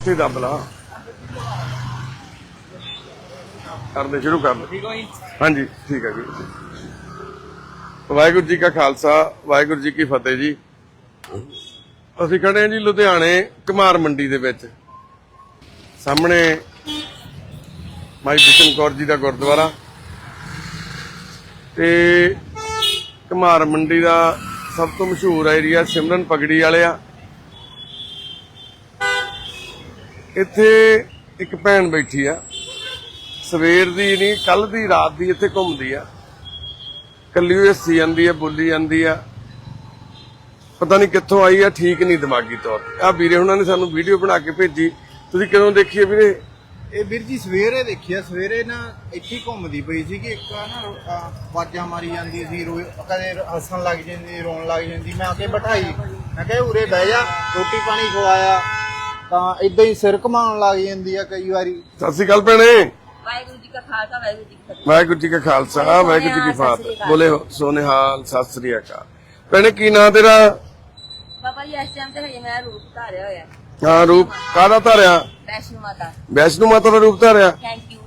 ਤੇ ਦੱਬ ਲਾ ਕਰਦੇ ਸ਼ੁਰੂ ਕਰ ਲਓ। ਹਾਂਜੀ ਠੀਕ ਹੈ ਜੀ। ਵਾਹਿਗੁਰੂ ਜੀ ਕਾ ਖਾਲਸਾ ਵਾਹਿਗੁਰੂ ਜੀ ਕੀ ਫਤਿਹ ਜੀ। ਅਸੀਂ ਖੜੇ ਹਾਂ ਜੀ ਲੁਧਿਆਣੇ ਕੁਮਾਰ ਮੰਡੀ ਦੇ ਵਿੱਚ। ਸਾਹਮਣੇ ਮਾਈ ਬਿਸ਼ਨ ਕੌਰ ਜੀ ਦਾ ਗੁਰਦੁਆਰਾ। ਤੇ ਕੁਮਾਰ ਮੰਡੀ ਦਾ ਸਭ ਤੋਂ ਮਸ਼ਹੂਰ ਏਰੀਆ ਸਿਮਰਨ ਪਗੜੀ ਵਾਲੇ ਆ ਇੱਥੇ ਇੱਕ ਭੈਣ ਬੈਠੀ ਆ। ਸਵੇਰ ਦੀ ਨਹੀਂ ਕੱਲ ਦੀ, ਰਾਤ ਦੀ ਇੱਥੇ ਘੁੰਮਦੀ ਆ। ਕੱਲੀ ਹੋਈ ਹੱਸੀ ਜਾਂਦੀ ਆ, ਬੋਲੀ ਜਾਂਦੀ ਆ। ਪਤਾ ਨਹੀਂ ਕਿੱਥੋਂ ਆਈ ਆ, ਠੀਕ ਨਹੀਂ ਦਿਮਾਗੀ ਤੌਰ ਤੇ। ਆ ਵੀਰੇ ਉਹਨਾਂ ਨੇ ਸਾਨੂੰ ਵੀਡੀਓ ਬਣਾ ਕੇ ਭੇਜੀ। ਤੁਸੀਂ ਕਦੋਂ ਦੇਖੀ ਆ ਵੀਰੇ? ਇਹ ਵੀਰ ਜੀ ਸਵੇਰੇ ਦੇਖਿਆ ਸਵੇਰੇ ਨਾ ਇੱਥੇ ਹੀ ਘੁੰਮਦੀ ਪਈ ਸੀ ਕਿ ਇੱਕ ਨਾ ਰੋ- ਅਹ ਮਾਰੀ ਜਾਂਦੀ ਸੀ ਰੋਏ ਕਦੇ ਹੱਸਣ ਲੱਗ ਜਾਂਦੀ, ਰੋਣ ਲੱਗ ਜਾਂਦੀ। ਮੈਂ ਆ ਕੇ ਬਿਠਾਈ। ਮੈਂ ਕਿਹਾ ਉਰੇ ਬਹਿ ਜਾ, ਰੋਟੀ ਪਾਣੀ ਖਵਾਇਆ। ਤਾਂ ਇਦਾਂ ਹੀ ਸਿਰ ਘਮਾਉਣ ਲੱਗ ਜਾਂਦੀ ਆ ਕਈ ਵਾਰੀ। ਸਤਿ ਸ਼੍ਰੀ ਅਕਾਲ ਭੈਣੇ। ਵਾਹਿਗੁਰੂ ਜੀ ਕਾ ਖਾਲਸਾ ਵਾਹਿਗੁਰੂ ਜੀ ਕੀ ਫਤਿਹ। ਵਾਹਿਗੁਰੂ ਜੀ ਕਾ ਖਾਲਸਾ ਵਾਹਿਗੁਰੂ ਜੀ ਕੀ ਫਤਿਹ। ਬੋਲੇ ਹੋ ਸੋਨੇਹਾਲ ਸਤਿ ਸ੍ਰੀ ਅਕਾਲ। ਭੈਣੇ ਕੀ ਨਾਂ ਤੇਰਾ? ਬਾਬਾ ਜੀ ਇਸ ਟਾਈਮ ਤੇ ਹਜੇ ਮੈਂ ਰੂਪ ਧਾਰਿਆ ਹੋਇਆ। ਹਾਂ ਰੂਪ ਕਾਹਦਾ ਧਾਰਿਆ? ਵੈਸ਼ਨੂ ਮਾਤਾ। ਵੈਸ਼ਨੂ ਮਾਤਾ ਦਾ ਰੂਪ ਧਾਰਿਆ? ਥੈਂਕ ਯੂ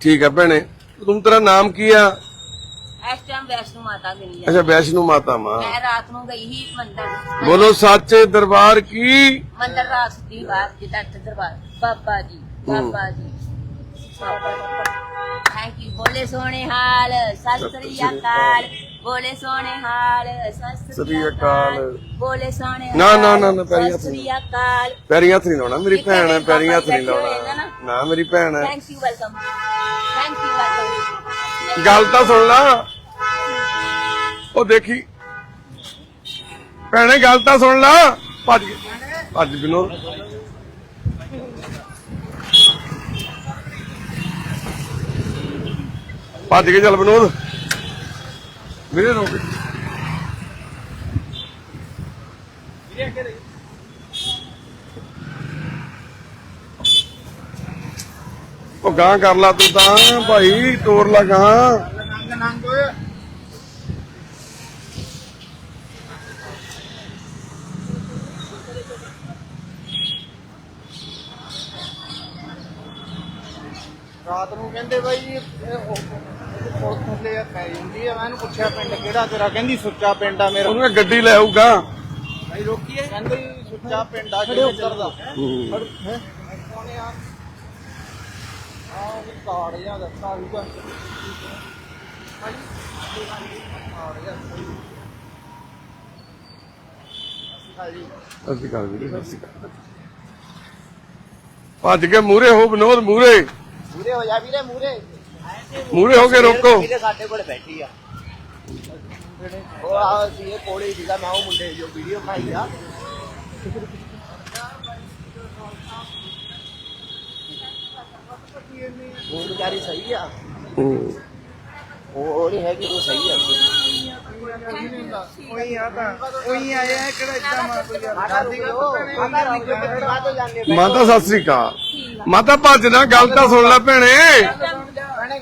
ਠੀਕ ਹੈ ਭੈਣੇ। ਤੁਮ ਤੇਰਾ ਨਾਮ ਕੀ ਆ? ਇਸ ਟਾਈਮ ਵੈਸ਼ਨੂ ਮਾਤਾ ਮਿਲੀ ਹੈ ਅੱਛਾ ਵੈਸ਼ਨੂ ਮਾਤਾ ਮਾਂ। ਮੈਂ ਰਾਤ ਨੂੰ ਗਈ ਹੀ ਮੰਦਰ। ਬੋਲੋ ਸੱਚੇ ਦਰਬਾਰ ਕੀ? ਮੰਦਰ ਰਾਤ ਦੀ ਬਾਤ ਜਿੱਦਾਂ ਇੱਥੇ ਦਰਬਾਰ। ਬਾਬਾ ਜੀ ਬਾਬਾ ਜੀ। ਥੈਂਕ ਯੂ ਬੋਲੇ ਸੋਹਣੇ ਹਾਲ। ਸਤਿ ਸ੍ਰੀ ਅਕਾਲ। ਬੋਲੇ ਸੋਹਣੇ ਹਾਲ। ਸਤਿ ਸ੍ਰੀ ਅਕਾਲ। ਬੋਲੇ ਸੋਹਣੇ ਨਾ, ਨਾ, ਹਾਲ, ਨਾ, ਨਾ, ਪੈਰੀ ਹੱਥ ਸਤਿ ਸ੍ਰੀ ਅਕਾਲ। ਪੈਰੀਂ ਹੱਥ ਨਹੀਂ ਲਾਉਣਾ। ਮੇਰੀ ਭੈਣ ਹੈ ਪੈਰੀਂ ਹੱਥ ਨਹੀਂ ਨੇ ਲਾਉਣਾ ਨਾ। ਨਾ। ਮੇਰੀ ਭੈਣ ਹੈ। Thank you welcome thank you welcome ਗੱਲ ਤਾਂ ਸੁਣ ਲਾ। ਉਹ ਦੇਖੀ। ਭੈਣੇ, ਗੱਲ ਤਾਂ ਸੁਣ ਲਾ। ਭੱਜ ਗਈ। ਭੱਜ ਬਿਨੋ ਭੱਜ ਕੇ ਚੱਲ ਬਨੋਦ ਵੀਰੇ ਰੋਕ ਉਹ ਗਾਂ ਕਰ ਲਾ ਤੂੰ ਤਾਂ, ਭਾਈ, ਤੋਰ ਲਾ ਰਾਤ ਨੂੰ ਕਹਿੰਦੇ ਬਾਈ ਇਹ ਉਹ- ਇਹ ਪੁਲਿਸ ਥੱਲੇ ਆ ਪੈ ਜਾਂਦੀ ਆ। ਮੈਂ ਇਹਨੂੰ ਪੁੱਛਿਆ ਪਿੰਡ ਕਿਹੜਾ ਤੇਰਾ? ਕਹਿੰਦੀ ਸੁੱਚਾ ਪਿੰਡ ਆ ਮੇਰਾ। ਉਹਨੂੰ ਇਹ ਗੱਡੀ ਲੈ ਆਊਗਾ। ਭਾਈ ਰੋਕੀਏ। ਕਹਿੰਦੇ ਜੀ ਸੁੱਚਾ ਪਿੰਡ ਆ ਕਿੱਧਰ ਦਾ। ਹੂੰ। ਹੈ? ਕੌਣੇ ਆ? ਆ ਉਹ ਕਾਰਡ ਜਾਂ ਦੱਸਾ ਵੀਗਾ ਭਾਈ ਕਾਰਡ ਜਾਂ। ਹਾਂਜੀ ਅਸੀਂ ਕਰ ਵੀਰੇ ਅਸੀਂ ਕਰ ਭੱਜ ਕੇ ਮੂਰੇ ਹੋ ਬਨੋਦ ਮੂਰੇ ਮੂਰੇ ਹੋ ਜਾ ਵੀਰੇ ਮੂਰੇ ਮੂਰੇ ਹੋ ਕੇ ਰੋਕੋ ਵੀਰੇ ਸਾਡੇ ਕੋਲ ਬੈਠੀ ਆ ਉਹ ਆ ਸੀ ਇਹ ਕੋਲੇ ਸੀਗਾ ਮੈਂ ਉਹ ਮੁੰਡੇ ਜੋ ਵੀਡੀਓ ਖਾਈ ਆ ਉਹ ਵਿਚਾਰੀ ਸਹੀ ਆ ਹੂੰ। ਉਹ ਨਹੀਂ ਹੈਗੀ ਉਹ ਸਹੀ ਆ ਉਹੀ ਆ ਤਾਂ ਉਹੀ ਆਇਆ ਹੈ ਕਿਹੜਾ ਇੱਦਾਂ ਮਾਤਾ, ਸਤਿ ਸ੍ਰੀ ਅਕਾਲ। ਮਾਤਾ, ਭੱਜ ਨਾ, ਗੱਲ ਤਾਂ ਸੁਣ ਲੈ ਭੈਣੇ।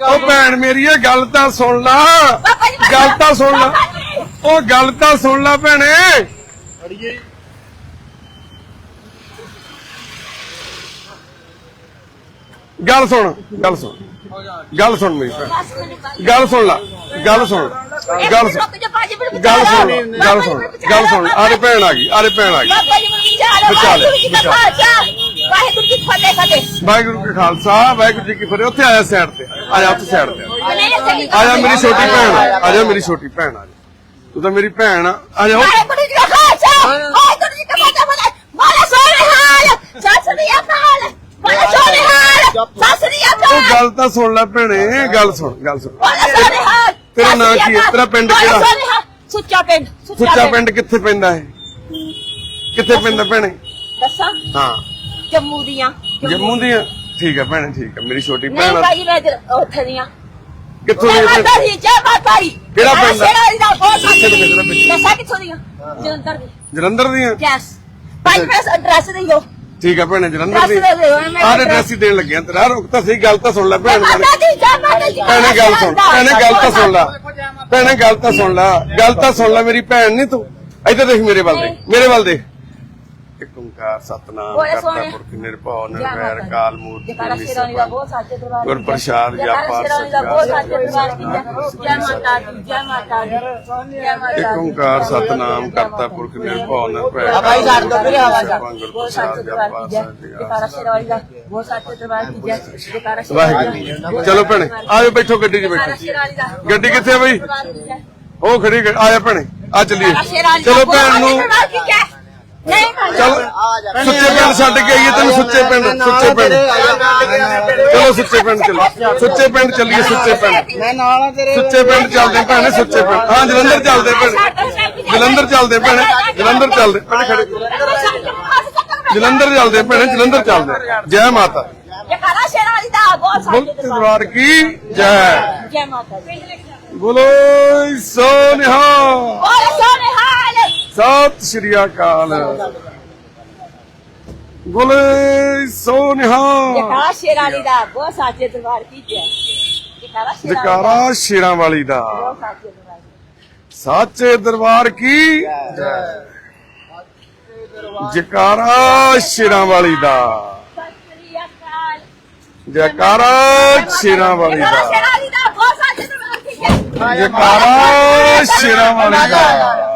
ਉਹ ਭੈਣ ਮੇਰੀ, ਇਹ ਗੱਲ ਤਾਂ ਸੁਣ ਲਾ। ਗੱਲ ਤਾਂ ਸੁਣ ਲਾ। ਉਹ ਗੱਲ ਤਾਂ ਸੁਣ ਲੈ ਭੈਣੇ। ਅੜੀਏ ਗੱਲ ਸੁਣ ਗੱਲ ਸੁਣ। ਗੱਲ ਸੁਣ ਮੇਰੀ ਭੈਣ। ਗੱਲ ਸੁਣ ਲਾ, ਗੱਲ ਸੁਣ। ਗੱਲ ਸੁਣ। ਗੱਲ ਸੁਣ ਗੱਲ ਸੁਣ ਗੱਲ ਸੁਣ ਆਰੇ ਭੈਣ ਆ ਗਈ ਆਰੇ ਭੈਣ ਆ ਗਈ। ਬਾਬਾ ਜੀ ਮੈਨੂੰ ਵਿਚਾਰ ਕਾ ਖਾਲਸਾ ਵਾਹਿਗੁਰੂ ਜੀ ਫਤਿਹ ਫਤਿਹ। ਵਾਹਿਗੁਰੂ ਕਾ ਖਾਲਸਾ ਵਾਹਿਗੁਰੂ ਜੀ ਕੀ ਫਤਿਹ। ਉੱਥੇ ਆਇਆ ਸਾਈਡ ਤੇ ਆ ਜਾ ਉੱਥੇ ਸਾਈਡ ਤੇ। ਆ। ਨਹੀਂ ਸਹੀ ਆ ਜਾ ਮੇਰੀ ਛੋਟੀ ਭੈਣ ਆ ਆ ਜਾ ਮੇਰੀ ਛੋਟੀ ਭੈਣ ਆ। ਤੂੰ ਤਾਂ ਮੇਰੀ ਭੈਣ ਆ ਆ ਜਾ ਵਾਹਿਗੁਰੂ ਜੀ ਕਾ ਖਾਲਸਾ ਵਾਹਿਗੁਰੂ ਜੀ ਕੀ ਫਤਿਹ ਬੋਲੇ ਸੋਹਣੇ ਹਾਲ ਸਤਿ ਸ੍ਰੀ ਅਕਾਲ ਬੋਲੇ ਸੋਹਣੇ ਹਾਲ ਸਤਿ ਸ੍ਰੀ ਉਹ ਅਕਾਲ ਗੱਲ ਤਾਂ ਸੁਣ ਲੈ ਭੈਣੇ ਗੱਲ ਸੁਣ ਗੱਲ ਸੁਣ। ਬੋਲੇ ਸੋਹਣੇ ਹਾਲ ਤੇਰਾ ਨਾਂ ਕੀ ਹੈ? ਤੇਰਾ ਪਿੰਡ ਕਿਹੜਾ? ਸੁੱਚਾ ਪਿੰਡ ਸੁੱਚਾ ਪਿੰਡ। ਕਿੱਥੇ ਪੈਂਦਾ ਹੈ ਕਿੱਥੇ ਪੈਂਦਾ ਭੈਣੇ? ਦੱਸਾਂ? ਹਾਂ। ਜੰਮੂ ਦੀਆਂ। ਜੰਮੂ ਦੀ ਆ? ਠੀਕ ਹੈ ਭੈਣੇ ਠੀਕ ਹੈ। ਮੇਰੀ ਛੋਟੀ ਨਹੀਂ ਭੈਣ ਆ। ਭਾਈ ਮੈਂ ਉੱਥੇ ਦੀਆਂ। ਕਿੱਥੋਂ ਜੈ ਦੀ ਮਾਤਾ ਦੀ ਜੈ ਮਾਤਾ ਦੀ। ਕਿਹੜਾ ਪਿੰਡ ਆ? ਸ਼ੇਰਾਂ ਦਾ ਬਹੁਤ? ਦੱਸਾਂ ਕਿੱਥੋਂ ਦੀਆਂ? ਜਲੰਧਰ ਦੀ। ਜਲੰਧਰ ਦੀਆਂ? ਯੈਸ ਭਾਈ ਮੈਂ ਐਡਰੈਸ ਦਿਓ। ਠੀਕ ਹੈ ਭੈਣੇ ਜਲੰਧਰ ਦੱਸ ਦੀ। ਦੇ ਮੈਂ ਆਹ ਐਡਰੈਸ ਹੀ ਦੇਣ ਲੱਗਿਆ ਤੇਰਾ ਰੁਕ ਤਾਂ ਸਹੀ ਗੱਲ ਤਾਂ ਸੁਣ ਲੈ ਭੈਣ ਮਾਤਾ ਦੀ ਜੈ ਮਾਤਾ ਦੀ ਭੈਣੇ ਗੱਲ ਸੁਣ ਭੈਣੇ ਗੱਲ ਤਾਂ ਸੁਣ ਲੈ। ਭੈਣੇ ਗੱਲ ਤਾਂ ਸੁਣ ਲੈ। ਗੱਲ ਤਾਂ ਸੁਣ ਲੈ ਮੇਰੀ ਭੈਣ ਨਹੀਂ ਤੂੰ। ਇੱਧਰ ਦੇਖ ਮੇਰੇ ਵੱਲ ਦੇਖ ਮੇਰੇ ਵੱਲ ਦੇਖ। ਇੱਕ ਓੰਕਾਰ ਸਤਨਾਮ ਕਰਤਾ। ਪੁਰਖ ਨਿਰਭਉ ਜੈ ਨਿਰਵੈਰ ਦੀ। ਕਾਲ ਮੂਰਤ ਜੈਕਾਰਾ ਸ਼ੇਰਾਨੀ ਦਾ ਬਹੁਤ ਸਾਚੇ ਦਰਬਾਰ ਗੁਰ ਪ੍ਰਸਾਦ ਜੈਕਾਰਾ ਜਾਪਾ ਸ਼ੇਰਾਨੀ ਦਾ ਬਹੁਤ ਸਾਚੇ ਦਰਬਾਰ ਜੈ ਜੈ ਮਾਤਾ ਦੀ ਜੈ ਮਾਤਾ ਦੀ ਜੈ ਮਾਤਾ ਇੱਕ ਦੀ ਓੰਕਾਰ ਸਤਨਾਮ ਕਰਤਾ ਪੁਰਖ ਨਿਰਭਉ ਨਿਰਵੈਰ ਆ ਭਾਈ ਸਾਡ ਤੋਂ ਵੀਰੇ ਆ। ਗੁਰ ਬਹੁਤ ਸਾਚੇ ਦਰਬਾਰ ਕੀ ਜੈ ਜੈਕਾਰਾ ਸ਼ੇਰਾਨੀ ਦਾ ਬਹੁਤ ਸਾਚੇ ਦਰਬਾਰ ਕੀ ਜੈ ਜੈਕਾਰਾ ਵਾਹਿਗੁਰੂ ਚਲੋ ਭੈਣੇ ਆਜੋ ਬੈਠੋ ਗੱਡੀ 'ਚ ਬੈਠੋ। ਸ਼ੇਰਾਨੀ ਦਾ ਗੱਡੀ ਕਿੱਥੇ ਆ ਬਈ? ਜੈ ਉਹ ਖੜੀ ਗ- ਆਜਾ ਭੈਣੇ ਆ ਚੱਲੀਏ। ਸ਼ੇਰਾਨੀ ਦਾ ਚਲੋ ਭੈਣ ਨੂੰ ਚਲ ਸੁੱਚੇ ਪਿੰਡ ਛੱਡ ਕੇ ਆਈਏ ਤੈਨੂੰ ਸੁੱਚੇ ਪਿੰਡ ਸੁੱਚੇ ਪਿੰਡ। ਚਲੋ ਸੁੱਚੇ ਪਿੰਡ ਚੱਲੀਏ। ਸੁੱਚੇ ਪਿੰਡ ਚੱਲੀਏ ਸੁੱਚੇ ਪਿੰਡ। ਮੈਂ ਨਾਲ ਆ ਤੇਰੇ। ਸੁੱਚੇ ਪਿੰਡ ਚੱਲਦੇ ਭੈਣੇ ਸੁੱਚੇ ਪਿੰਡ। ਹਾਂ ਜਲੰਧਰ ਚੱਲਦੇ ਭੈਣੇ। ਜਲੰਧਰ ਚੱਲਦੇ ਭੈਣੇ। ਜਲੰਧਰ ਚੱਲਦੇ। ਭੈਣੇ ਖੜੇ। ਜਲੰਧਰ ਚੱਲਦੇ ਭੈਣੇ ਜਲੰਧਰ ਚੱਲਦੇ। ਜੈ ਮਾਤਾ। ਦਰਬਾਰ ਕੀ? ਜੈ। ਜੈ ਮਾਤਾ ਬੋਲੋ ਸੋ ਨਿਹਾਲ ਬੋਲੇ ਸੋਨੇ ਹਾਲ ਸਤਿ ਸ਼੍ਰੀ ਅਕਾਲ। ਸੋ ਨਿਹਾਲ ਜੈਕਾਰਾ ਸ਼ੇਰਾਨੀ ਦਾ ਬਹੁਤ ਸਾਚੇ ਦਰਬਾਰ ਕੀ ਜੈ ਜੈਕਾਰਾ ਸ਼ੇਰਾਂ ਵਾਲੀ ਦਾ। ਬਹੁਤ ਸਾਚੇ ਦਰਬਾਰ ਸਾਚੇ ਦਰਬਾਰ ਕੀ? ਜਕਾਰਾ ਸ਼ੇਰਾਂ ਵਾਲੀ ਦਾ। ਸ੍ਰੀ ਜਕਾਰਾ ਸ਼ੇਰਾਂ ਵਾਲੀ ਦਾ ਜਕਾਰਾ ਸ਼ੇਰਾਂ ਵਾਲੀ ਦਾ।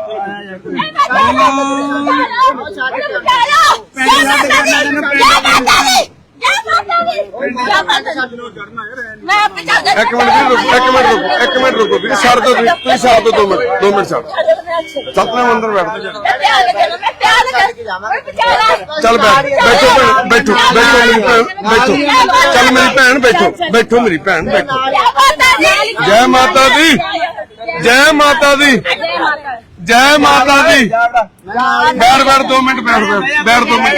ਇੱਕ ਮਿੰਟ ਵੀ ਰੁਕੋ ਇੱਕ ਮਿੰਟ ਰੁਕੋ ਇੱਕ ਮਿੰਟ ਰੁਕੋ ਵੀ ਛੱਡ ਦੋ ਤੁਸੀਂ ਤੁਸੀਂ ਛੱਡ ਦੋ ਦੋ ਮਿੰਟ ਦੋ ਮਿੰਟ ਛੱਡ ਸਤਨਾਮ ਅੰਦਰ ਬੈਠ ਚੱਲ ਬੈਠ ਬੈਠੋ ਭੈਣ ਬੈਠੋ ਬੈਠੋ ਮੇਰੀ ਭੈਣ ਬੈਠੋ ਚੱਲ ਮੇਰੀ ਭੈਣ ਬੈਠੋ ਬੈਠੋ ਮੇਰੀ ਭੈਣ ਬੈਠੋ ਜੈ ਮਾਤਾ ਦੀ ਜੈ ਮਾਤਾ ਦੀ ਜੈ ਮਾਤਾ ਦੀ। ਬੈਠ ਬੈਠ ਦੋ ਮਿੰਟ ਬੈਠ ਬੈਠ ਬੈਠ ਦੋ ਮਿੰਟ।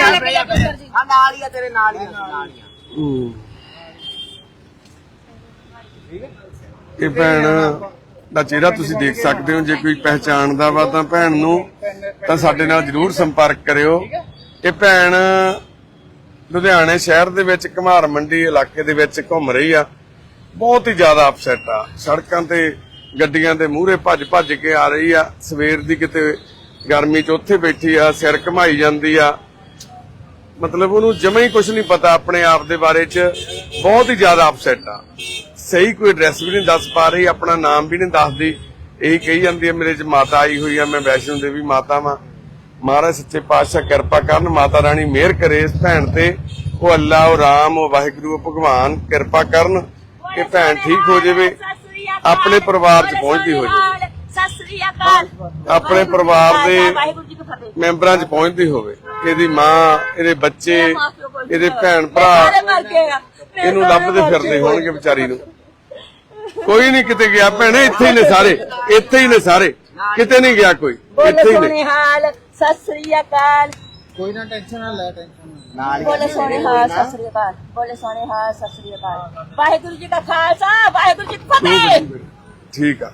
ਆ ਨਾਲ ਹੀ ਆ ਤੇਰੇ ਨਾਲ ਹੀ ਆ, ਨਾਲ ਹੀ ਆ। ਹੂੰ। ਇਹ ਭੈਣ ਦਾ ਚਿਹਰਾ ਤੁਸੀਂ ਦੇਖ ਸਕਦੇ ਹੋ ਜੇ ਕੋਈ ਪਹਿਚਾਣਦਾ ਵਾ ਤਾਂ ਭੈਣ ਨੂੰ ਤਾਂ ਸਾਡੇ ਨਾਲ ਜਰੂਰ ਸੰਪਰਕ ਕਰਿਓ। ਇਹ ਭੈਣ ਲੁਧਿਆਣੇ ਸ਼ਹਿਰ ਦੇ ਵਿੱਚ ਘਮਾਰ ਮੰਡੀ ਇਲਾਕੇ ਦੇ ਵਿੱਚ ਘੁੰਮ ਰਹੀ ਆ। ਬਹੁਤ ਹੀ ਜ਼ਿਆਦਾ ਅਪਸੈਟ ਆ। ਸੜਕਾਂ ਤੇ ਗੱਡੀਆਂ ਦੇ ਮੂਹਰੇ ਭੱਜ ਭੱਜ ਕੇ ਆ ਰਹੀ ਆ। ਸਵੇਰ ਦੀ ਕਿਤੇ ਗਰਮੀ 'ਚ ਉੱਥੇ ਬੈਠੀ ਆ, ਸਿਰ ਘਮਾਈ ਜਾਂਦੀ ਆ। ਮਤਲਬ ਉਹਨੂੰ ਜਮਾ ਹੀ ਕੁਝ ਨਹੀਂ ਪਤਾ ਆਪਣੇ ਆਪ ਦੇ ਬਾਰੇ 'ਚ। ਬਹੁਤ ਹੀ ਜ਼ਿਆਦਾ ਅਪਸੈਟ ਆ। ਸਹੀ ਕੋਈ ਐਡਰੈਸ ਵੀ ਨਹੀਂ ਦੱਸ ਪਾ ਰਹੀ, ਆਪਣਾ ਨਾਮ ਵੀ ਨਹੀਂ ਦੱਸਦੀ। ਇਹੀ ਕਹੀ ਜਾਂਦੀ ਹੈ ਮੇਰੇ 'ਚ ਮਾਤਾ ਆਈ ਹੋਈ ਆ, ਮੈਂ ਵੈਸ਼ਨੋ ਦੇਵੀ ਮਾਤਾ ਵਾਂ। ਮਹਾਰਾਜ ਸੱਚੇ ਪਾਤਸ਼ਾਹ ਕਿਰਪਾ ਕਰਨ, ਮਾਤਾ ਰਾਣੀ ਮਿਹਰ ਕਰੇ ਇਸ ਭੈਣ ਤੇ। ਉਹ ਅੱਲਾ, ਉਹ ਰਾਮ, ਉਹ ਵਾਹਿਗੁਰੂ, ਉਹ ਭਗਵਾਨ ਕਿਰਪਾ ਕਰਨ, ਕਿ ਭੈਣ ਠੀਕ ਹੋ ਜਾਵੇ। ਆਪਣੇ ਪਰਿਵਾਰ 'ਚ ਪਹੁੰਚਦੀ ਹੋ ਜਾਵੇ ਸਤਿ ਸ੍ਰੀ ਅਕਾਲ। ਆਪਣੇ ਪਰਿਵਾਰ ਦੇ ਮੈਂਬਰਾਂ 'ਚ ਪਹੁੰਚਦੀ ਹੋਵੇ ਇਹਦੀ ਮਾਂ ਇਹਦੇ ਬੱਚੇ ਇਹਦੇ ਭੈਣ ਭਰਾ ਇਹਨੂੰ ਲੱਭਦੇ ਫਿਰਦੇ। ਹੋਣਗੇ ਵਿਚਾਰੀ ਨੂੰ। ਕੋਈ ਨਹੀਂ ਕਿਤੇ ਗਿਆ। ਭੈਣੇ ਇੱਥੇ ਹੀ ਨੇ ਸਾਰੇ। ਇੱਥੇ ਹੀ ਨੇ ਸਾਰੇ। ਕਿਤੇ ਨਹੀਂ ਗਿਆ ਕੋਈ। ਇੱਥੇ ਹੀ ਨੇ। ਸਤਿ ਸ੍ਰੀ ਅਕਾਲ। ਕੋਈ ਨਾ ਟੈਨਸ਼ਨ ਨਾ ਲੈ ਟੈਨਸ਼ਨ ਨਾਲ ਹੀ ਆ। ਬੋਲੇ ਸੋਨੇ ਹਾਲ ਸਤਿ ਸ੍ਰੀ ਅਕਾਲ। ਬੋਲੇ ਸੋਨੇ ਹਾਲ ਸਤਿ ਸ੍ਰੀ ਅਕਾਲ। ਵਾਹਿਗੁਰੂ ਜੀ ਕਾ ਖਾਲਸਾ ਵਾਹਿਗੁਰੂ ਜੀ ਕੀ ਫਤਿਹ। ਠੀਕ ਆ।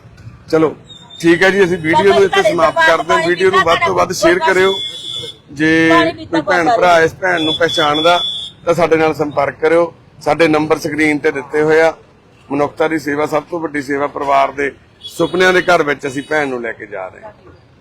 ਚਲੋ ਠੀਕ ਹੈ ਜੀ ਅਸੀਂ ਵੀਡੀਓ ਨੂੰ ਇੱਥੇ ਸਮਾਪਤ ਕਰਦੇ ਹਾਂ। ਵੀਡੀਓ ਨੂੰ ਵੱਧ ਤੋਂ ਵੱਧ ਸ਼ੇਅਰ ਕਰਿਓ। ਜੇ ਕੋਈ ਭੈਣ ਭਰਾ ਇਸ ਭੈਣ ਨੂੰ ਪਛਾਣਦਾ ਤਾਂ ਸਾਡੇ ਨਾਲ ਸੰਪਰਕ ਕਰਿਓ। ਸਾਡੇ ਨੰਬਰ ਸਕਰੀਨ ਤੇ ਦਿੱਤੇ ਹੋਏ ਆ। ਮਨੁੱਖਤਾ ਦੀ ਸੇਵਾ ਸਭ ਤੋਂ ਵੱਡੀ ਸੇਵਾ ਪਰਿਵਾਰ ਦੇ ਸੁਪਨਿਆਂ ਦੇ ਘਰ ਵਿੱਚ ਅਸੀਂ ਭੈਣ ਨੂੰ ਲੈ ਕੇ ਜਾ ਰਹੇ ਹਾਂ।